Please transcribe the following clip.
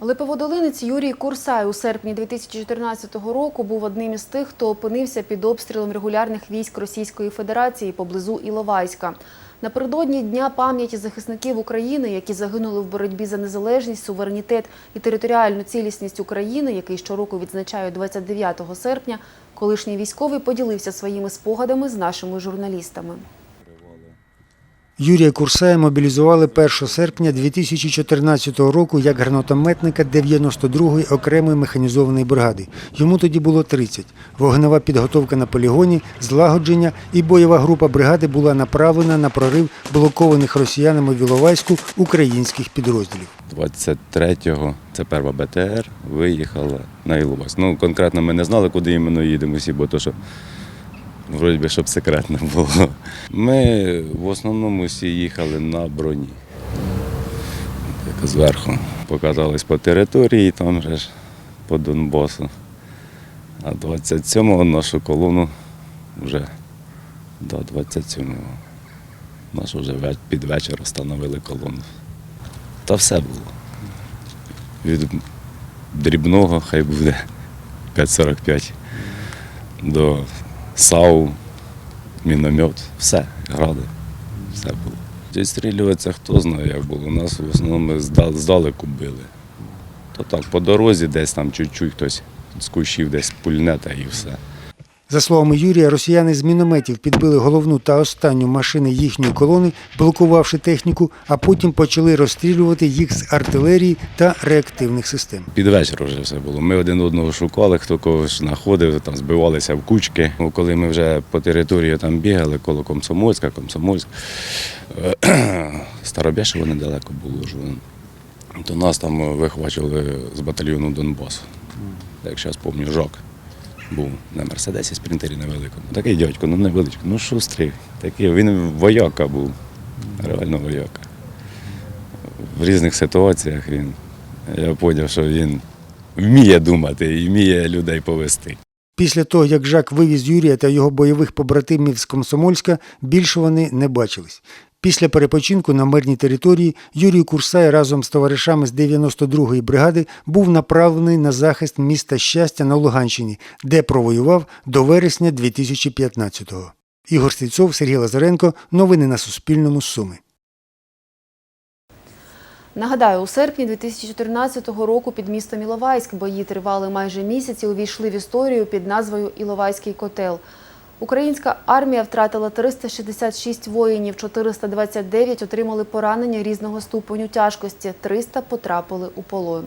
Липоводолинець Юрій Курсай у серпні 2014 року був одним із тих, хто опинився під обстрілом регулярних військ Російської Федерації поблизу Іловайська. Напередодні Дня пам'яті захисників України, які загинули в боротьбі за незалежність, суверенітет і територіальну цілісність України, який щороку відзначають 29 серпня, колишній військовий поділився своїми спогадами з нашими журналістами. Юрія Курсая мобілізували 1 серпня 2014 року як гранатометника 92-ї окремої механізованої бригади. Йому тоді було 30. Вогнева підготовка на полігоні, злагодження і бойова група бригади була направлена на прорив блокованих росіянами в Іловайську українських підрозділів. 23-го, це перша БТР, виїхала на Іловайськ. Ну, конкретно ми не знали, куди іменно їдемо всі, бо то, що вроді би, щоб секретно було. Ми в основному всі їхали на броні. Так, зверху. Покатались по території, там же ж по Донбасу. А 27-го нашу колону вже до 27-го. Нашу вже під вечір встановили колону. Та все було. Від дрібного хай буде 5,45 до САУ, міномет, все, гради, все було. Відстрілюватися хто знає, як було. Нас в основному зда- здалеку били. То так, по дорозі десь там чуть-чуть хтось з кущів десь пульне та і все. За словами Юрія, росіяни з мінометів підбили головну та останню машини їхньої колони, блокувавши техніку, а потім почали розстрілювати їх з артилерії та реактивних систем. Під вечір вже все було. Ми один одного шукали, хто когось знаходив, там збивалися в кучки. Коли ми вже по території там бігали, коло Комсомольська, Комсомольськ, Старобєшево недалеко було вже. То нас там вихвачували з батальйону Донбасу. Як зараз пам'ятаю, жок. Був на Мерседесі спринтері невеликому. Такий дядько, ну невеличкий, ну шустрий. Такий, він вояка був, реально вояка. В різних ситуаціях він. Я зрозумів, що він вміє думати і вміє людей повести. Після того, як Жак вивіз Юрія та його бойових побратимів з Комсомольська, більше вони не бачились. Після перепочинку на мирній території Юрій Курсай разом з товаришами з 92-ї бригади був направлений на захист міста Щастя на Луганщині, де провоював до вересня 2015-го. Ігор Стільцов, Сергій Лазаренко. Новини на Суспільному. Суми. Нагадаю, у серпні 2014 року під містом Іловайськ бої тривали майже місяць і увійшли в історію під назвою Іловайський котел. Українська армія втратила 366 воїнів, 429 отримали поранення різного ступеню тяжкості, 300 потрапили у полон.